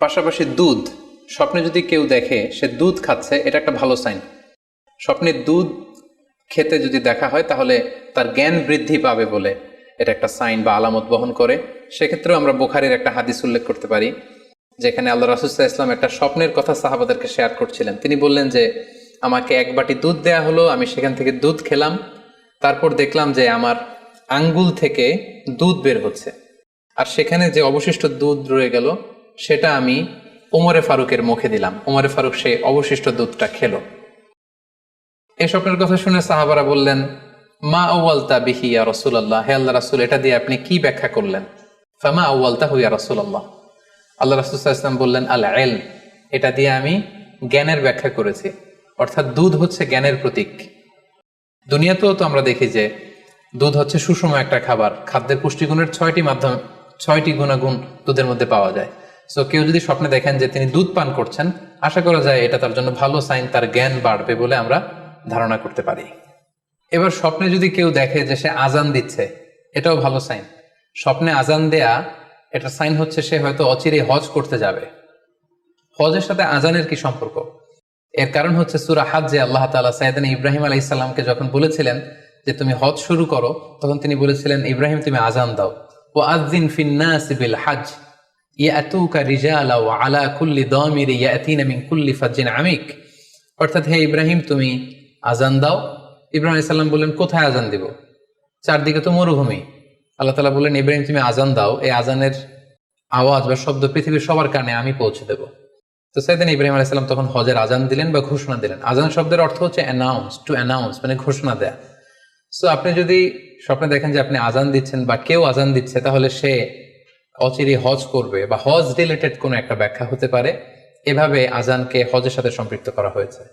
পাশাপাশি দুধ। স্বপ্নে যদি কেউ দেখে সে দুধ খাচ্ছে, এটা একটা ভালো সাইন স্বপ্নে দুধ খেতে যদি দেখা হয়, তাহলে তার জ্ঞান বৃদ্ধি পাবে বলে এটা একটা সাইন বা আলামত বহন করে। সেক্ষেত্রেও আমরা বোখারির একটা হাদিস উল্লেখ করতে পারি, যেখানে আল্লাহ রাসুসাহ ইসলাম একটা স্বপ্নের কথা সাহাবাদেরকে শেয়ার করছিলেন। তিনি বললেন যে, আমাকে এক বাটি দুধ দেয়া হলো, আমি সেখান থেকে দুধ খেলাম। তারপর দেখলাম যে আমার আঙ্গুল থেকে দুধ বের হচ্ছে। আর সেখানে যে অবশিষ্ট দুধ রয়ে গেল সেটা আমি ওমরে ফারুকের মুখে দিলাম। ওমরে ফারুক সেই অবশিষ্ট দুধটা খেলো। এই স্বপ্নের কথা শুনে সাহাবারা বললেন, মা আউ্বালতা বিহি ইয়া রসুল্লাহ হে আল্লাহ রাসুল, এটা দিয়ে আপনি কি ব্যাখ্যা করলেন? ফামা আউ্বালতা হুইয়া রসুল্লাহ আল্লাহ রাসুল ইসলাম বললেন আল্লাহ এল এটা দিয়ে আমি জ্ঞানের ব্যাখ্যা করেছি। অর্থাৎ দুধ হচ্ছে জ্ঞানের প্রতীক। দুনিয়াতেও তো আমরা দেখি যে দুধ হচ্ছে সুষম একটা খাবার। খাদ্যের পুষ্টিগুণের ছয়টি মাধ্যম, ছয়টি গুণাগুণ দুধের মধ্যে পাওয়া যায়। সো কেউ যদি স্বপ্নে দেখেন যে তিনি দুধ পান করছেন, আশা করা যায় এটা তার জন্য ভালো সাইন তার জ্ঞান বাড়বে বলে আমরা ধারণা করতে পারি। এবার স্বপ্নে যদি কেউ দেখে যে সে আজান দিচ্ছে, এটাও ভালো সাইন স্বপ্নে আজান দেয়া, এটা সাইন হচ্ছে সে হয়তো অচিরে হজ করতে যাবে। হজের সাথে আজানের কি সম্পর্ক? এর কারণ হচ্ছে সুরা হাজ যে আল্লাহ তালা সাইদান ইব্রাহিম আলাই ইসলামকে যখন বলেছিলেন যে তুমি হজ শুরু করো, তখন তিনি বলেছিলেন, ইব্রাহিম, তুমি আজান দাও। ও আদিন ফিন্নাস বিল হাজ। তো আওয়াজ বা শব্দ পৃথিবীর সবার কানে আমি পৌঁছে দেব। তো সাইদিন ইব্রাহিম আলাইসাল্লাম তখন হজের আজান দিলেন বা ঘোষণা দিলেন। আজান শব্দের অর্থ হচ্ছে অ্যানাউন্স টু অ্যানাউন্স মানে ঘোষণা দেয়া। সো আপনি যদি স্বপ্নে দেখেন যে আপনি আজান দিচ্ছেন বা কেউ আজান দিচ্ছে, তাহলে সে অচিরে হজ করবে বা হজ রিলেটেড কোনো একটা ব্যাখ্যা হতে পারে, এভাবে আজানকে হজের সাথে সম্পৃক্ত করা হয়েছে।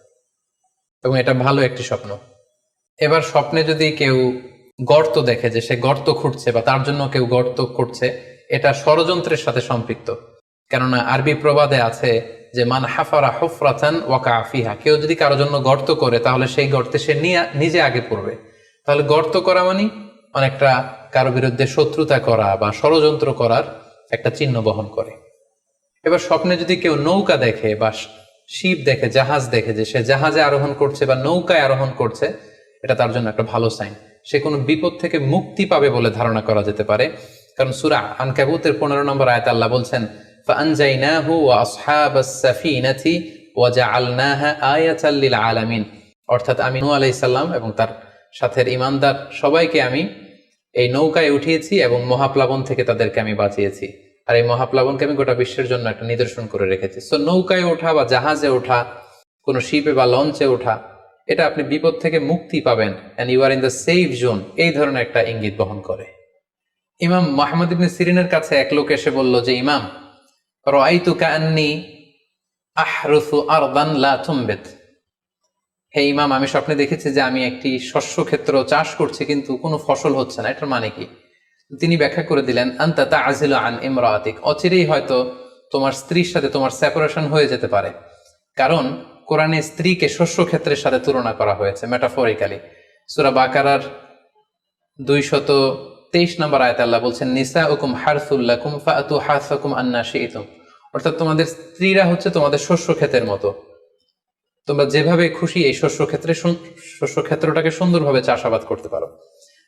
এবং এটা ভালো একটি স্বপ্ন। এবার স্বপ্নে যদি কেউ গর্ত দেখে যে সে গর্ত খুঁড়ছে বা তার জন্য কেউ গর্ত করছে এটা ষড়যন্ত্রের সাথে সম্পৃক্ত। কেননা আরবি প্রবাদে আছে যে, মান হাফারা হফরাচান ওয়াকা আফিহা কেউ যদি কারোর জন্য গর্ত করে, তাহলে সেই গর্তে সে নিজে আগে পড়বে। তাহলে গর্ত করা মানে অনেকটা কারও বিরুদ্ধে শত্রুতা করা বা ষড়যন্ত্র করার একটা চিহ্ন বহন করে। এবার স্বপ্নে যদি কেউ নৌকা দেখে বা শিব দেখে, জাহাজ দেখে যে সে জাহাজে আরোহণ করছে বা নৌকায় আরোহণ করছে, এটা তার জন্য একটা ভালো সাইন সে কোনো বিপদ থেকে মুক্তি পাবে বলে ধারণা করা যেতে পারে। কারণ সুরা আনকাবুতের পনেরো নম্বর আয়ত আল্লাহ বলছেন অর্থাৎ আমি নু আলাইসাল্লাম এবং তার সাথের ইমানদার সবাইকে আমি এই নৌকায় উঠিয়েছি এবং মহাপ্লাবন থেকে তাদেরকে আমি বাঁচিয়েছি। আর এই মহাপ্লাবনকে আমি গোটা বিশ্বের জন্য একটা নিদর্শন করে রেখেছি। সো নৌকায় ওঠা বা জাহাজে ওঠা, কোনো শিপে বা লঞ্চে ওঠা, এটা আপনি বিপদ থেকে মুক্তি পাবেন and you are in the safe zone এই ধরনের একটা ইঙ্গিত বহন করে। ইমাম মাহমুদ ইবনে সিরিনের কাছে এক লোক এসে বলল যে, ইমাম রাইতু কান্নি আহরুসু আরদান লা তুমবিত। হে ইমাম আমি স্বপ্নে দেখেছি যে আমি একটি শস্য ক্ষেত্র চাষ করছি, কিন্তু কোনো ফসল হচ্ছে না। এটার মানে কি? তিনি ব্যাখ্যা করে দিলেন, আন্তা তা আজিল আন ইমরাতিক। অচিরেই হয়তো তোমার স্ত্রীর সাথে তোমার সেপারেশন হয়ে যেতে পারে। কারণ কোরআনে স্ত্রীকে শস্য ক্ষেত্রের সাথে তুলনা করা হয়েছে মেটাফরিক্যালি সুরা বাকারার দুইশত তেইশ নম্বর আয়ত আল্লাহ বলছেন নিসা উকুম হারসুল্লাকুম ফাতু হাসাকুম আন্না অর্থাৎ তোমাদের স্ত্রীরা হচ্ছে তোমাদের শস্য ক্ষেতের মতো। তোমরা যেভাবে খুশি এই শস্য ক্ষেত্রে শস্য ক্ষেত্রটাকে সুন্দরভাবে চাষাবাদ করতে পারো।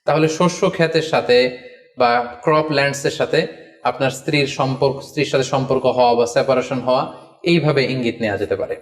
তাহলে শস্য ক্ষেতের সাথে বা ক্রপ ল্যান্ডসের সাথে আপনার স্ত্রীর সম্পর্ক, স্ত্রীর সাথে সম্পর্ক হওয়া বা সেপারেশন হওয়া এইভাবে ইঙ্গিত নেওয়া যেতে পারে।